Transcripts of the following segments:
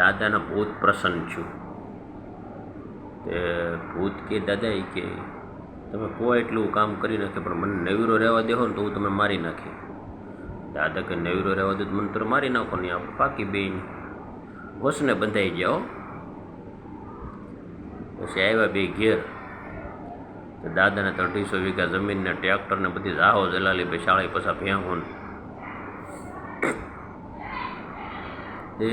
દાદાના ભૂત પ્રસન્ન છું. તે ભૂત કે દાદા એ કે, તમે કહો એટલું કામ કરી નાખે પણ મને નવીરો રહેવા દેહો ને તો હું તમે મારી નાખી દાદા કે, નવીરો રહેવા દે મને તો મારી નાખો નહીં આપણે પાકી બેન વસને બંધાઈ જાઓ પછી આવ્યા બે ઘેર. તો દાદાને તો અઢીસો વીઘા જમીનને, ટ્રેક્ટરને, બધી જાહો જલાલી ભાઈ શાળા પછા ભેહું તે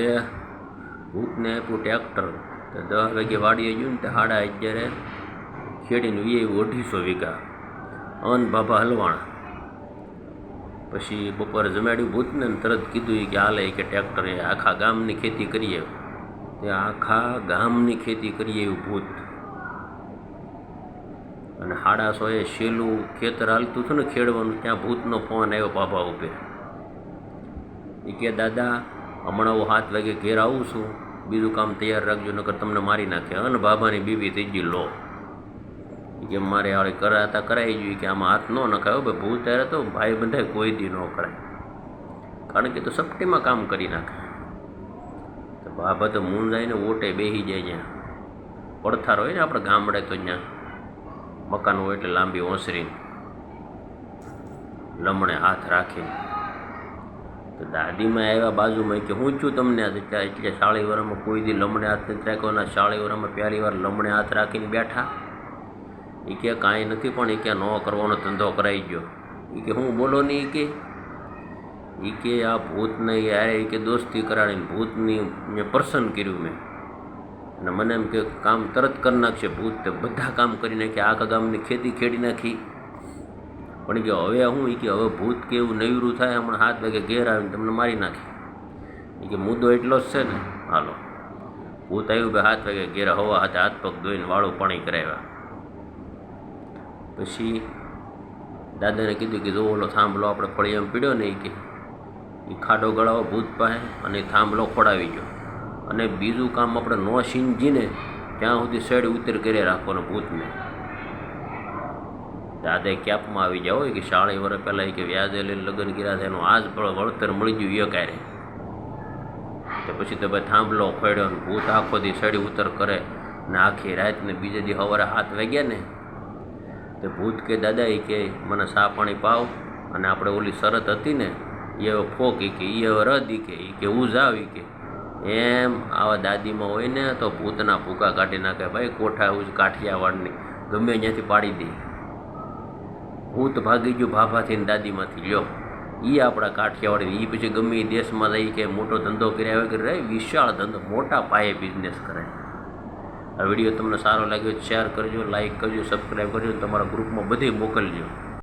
ભૂતને આપ્યું ટ્રેક્ટર તો દસ વાગે વાડીએ ગયું ને તે સાડા અગિયારે ખેડીને વી આવ્યું અઢીસો વીઘા. અન બાબા હલવાણા. પછી બપોરે જમાડ્યું ભૂતને તરત કીધું કે હાલે કે ટ્રેક્ટરે આખા ગામની ખેતી કરીએ. તે આખા ગામની ખેતી કરીએ ભૂત. અને હાડા સોએ શેલું ખેતર હાલતું હતું ને ખેડવાનું, ત્યાં ભૂતનો ફોન આવ્યો બાબા ઉપર એ કે દાદા હમણાં હું સાત વાગે ઘેર આવું છું. બીજું કામ તૈયાર રાખજો, નકર તમને મારી નાખે. અને બાબાની બીબી થઈ ગઈ, લો. કે મારે હાળે કરાતા કરાવી જોઈએ કે આમાં હાથ ન નખાયો. ભાઈ, ભૂત ત્યારે તો ભાઈ બંધાય, કોઈ દી ન કરાય. કારણ કે તો સપટીમાં કામ કરી નાખે. તો બાબા તો મૂંઝાઈને ઓટે બેસી જાય ત્યાં પડથાર હોય ને આપણે ગામડે તો ત્યાં મકાન હોય એટલે લાંબી ઓસરી લમણે હાથ રાખીને. તો દાદીમાં આવ્યા બાજુમાં કે હું છું તમને એટલે શાળી વરમાં કોઈ દી લમણે હાથ નથી રાખ્યો ના શાળી વરમાં પહેલી વાર લમણે હાથ રાખીને બેઠા. એ કે કાંઈ નથી, પણ એ કે ન કરવાનો ધંધો કરાઈ ગયો. એ કે હું બોલો નહીં કે? એ કે આ ભૂતને યારે એ કે દોસ્તી કરાવીને ભૂતની મેં પર્સન કર્યું મેં. અને મને એમ કે કામ તરત કરી નાખશે, ભૂત બધા કામ કરી નાખ્યા આખા ગામની ખેતી ખેડી નાખી. પણ કે હવે હું એ કે, હવે ભૂત કે એવું નવીરું થાય, હમણાં હાથ વાગે ઘેર આવીને તમને મારી નાખે. એ કે મુદ્દો એટલો જ છે ને. હાલો. ભૂત આવ્યું કે હાથ વાગે ઘેર હવા હાથે હાથ પગ ધોઈને વાળું પાણી કરાવ્યા. પછી દાદાને કીધું કે, જો ઓલો થાંભલો આપણે ફળિયામાં પીડ્યો ને એ કે. એ ખાડો ગળાવો ભૂત પાસે અને થાંભલો ખોડાવી ગયો. અને બીજું કામ આપણે નો સિંજીને ત્યાં સુધી શેડ ઉતર કરી રાખવાનો ભૂતને. દાદાએ ક્યાપમાં આવી જાઓ કે શાળી વર્ષ પહેલાં કે વ્યાજે લઈને લગ્ન કર્યા એનું આજ પણ વળતર મળી ગયું એ ક્યારે તો પછી તો ભાઈ થાંભલો ખોડ્યો ને ભૂત આખો દી સડી ઉતર કરે ને આખી રાતને બીજે દી સવારે હાથ વાગ્યા ને, તો ભૂત કે, દાદા એ કે, મને સા પાણી પાવ. અને આપણે ઓલી શરત હતી ને એ હવે એ કે એ રદ કે એ કે હું આવી કે. એમ આવા દાદીમાં હોય ને તો ભૂતના ભૂકા કાઢી નાખે, ભાઈ કોઠા ઉજ કાઠિયાવાડની, ગમે ત્યાંથી પાડી દે. ભૂત ભાગી ગયું ભાભાથી દાદીમાંથી લ્યો. એ આપણા કાઠિયાવાડી એ પછી ગમે એ દેશમાં રહી કે મોટો ધંધો કર્યા કે રહે, વિશાળ ધંધો, મોટા પાયે બિઝનેસ કરે. આ વીડિયો તમને સારો લાગ્યો શેર કરજો લાઇક કરજો સબસ્ક્રાઈબ કરજો તમારા ગ્રુપમાં બધે મોકલજો.